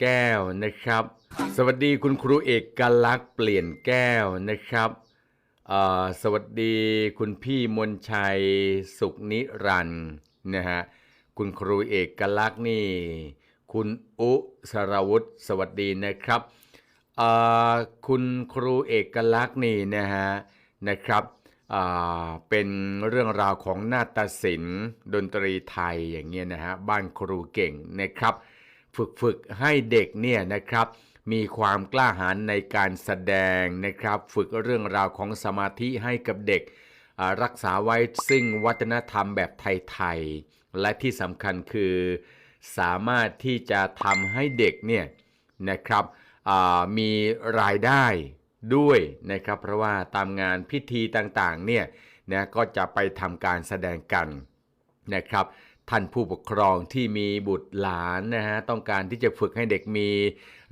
แก้วนะครับ สวัสดีคุณครูเอกลักษณ์เปลี่ยนแก้วนะครับ สวัสดีคุณพี่มนชัยสุขนิรันด์นะฮะ คุณครูเอกลักษณ์นี่ คุณอุสรวุฒิสวัสดีนะครับ คุณครูเอกลักษณ์นี่นะฮะนะครับเป็นเรื่องราวของนาฏศิลป์ดนตรีไทยอย่างเงี้ยนะฮะบ้านครูเก่งนะครับ ฝึกฝึกให้เด็กเนี่ยนะครับมีความกล้าหาญในการแสดงนะครับ ฝึกเรื่องราวของสมาธิให้กับเด็ก รักษาไว้ซึ่งวัฒนธรรมแบบไทยๆ และที่สำคัญคือ สามารถที่จะทำให้เด็กเนี่ยนะครับมีรายได้ด้วยนะครับ เพราะว่าตามงานพิธีต่างๆเนี่ยนะก็จะไปทำการแสดงกันนะครับ ท่านผู้ปกครองที่มีบุตรหลานนะฮะต้องการที่จะฝึกให้เด็กมี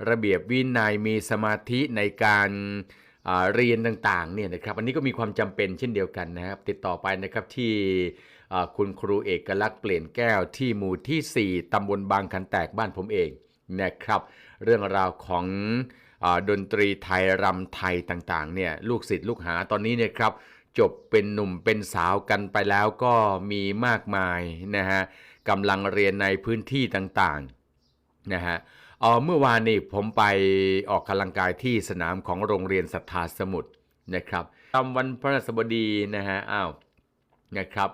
ระเบียบวินัยมีสมาธิในการเรียนต่างๆเนี่ยนะครับอันนี้ก็มีความจำเป็นเช่นเดียวกันนะครับ ติดต่อไปนะครับที่คุณครูเอกลักษณ์เปลี่ยนแก้วที่หมู่ที่ 4ตำบลบางขันแตกบ้านผมเองนะครับ เรื่องราวของอดนตรีไทยรำไทยต่างๆเนี่ยลูกศิษย์ลูกหาตอนนี้เนี่ยครับ จบเป็นหนุ่มเป็นสาวกันไปแล้วก็มีมากมายนะฮะกำลังเรียนในพื้นที่ต่างๆนะฮะเออเมื่อวานนี้ผมไปออกกำลังกายที่สนามของโรงเรียนศรัทธาสมุทรนะครับทำวันพระสบดีนะฮะอ้าวนะครับ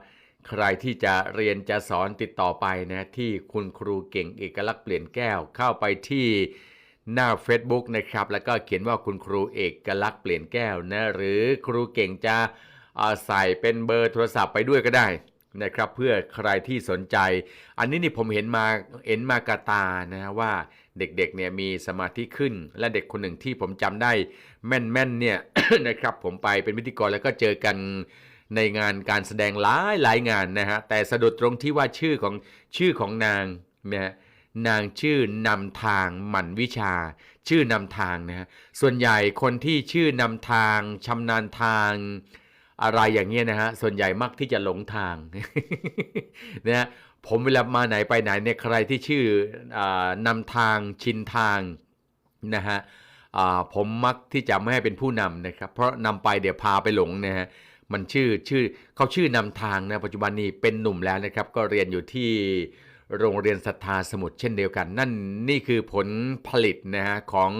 ใครที่จะเรียนจะสอนติดต่อไปนะที่คุณครูเก่งเอกลักษณ์เปลี่ยนแก้วเข้าไปที่ หน้า Facebook นะครับ แล้วก็เขียนว่าคุณครูเอกลักษณ์เปลี่ยนแก้วนะหรือครูเก่งจะใส่เป็นเบอร์โทรศัพท์ไปด้วยก็ได้นะครับเพื่อใครที่สนใจ อันนี้นี่ผมเห็นมาเห็นมากาตานะว่าเด็กๆเนี่ยมีสมาธิขึ้น และเด็กคนหนึ่งที่ผมจำได้แม่นๆเนี่ยนะครับผมไปเป็นพิธีกรแล้วก็เจอกันในงานการแสดงหลายหลายงานนะฮะแต่สะดุดตรงที่ว่าชื่อของชื่อของนางเนะฮะ นางชื่อนำทางหมั่นวิชา ชื่อนำทางนะฮะส่วนใหญ่คนที่ชื่อนำทางชำนาญทาง อะไรอย่างเงี้ยนะฮะส่วนใหญ่มักที่จะหลงทางนะฮะผมเวลามาไหนไปไหนเนี่ยใครที่ชื่ออนำทางชินทางนะฮะผมมักที่จะไม่ให้เป็นผู้นำนะครับ เพราะนำไปเดี๋ยวพาไปหลงนะฮะมันชื่อชื่อเขาชื่อนำทางนะปัจจุบันนี้เป็นหนุ่มแล้วนะครับ ก็เรียนอยู่ที่ โรงเรียนศรัทธาสมุทรเช่นเดียวกัน นั่นนี่คือผลผลิตนะฮะของ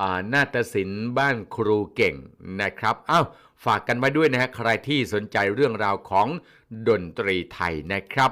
อนาฏศิลป์บ้านครูเก่งนะครับอ้าวฝากกันไว้ด้วยนะฮะใครที่สนใจเรื่องราวของดนตรีไทยนะครับ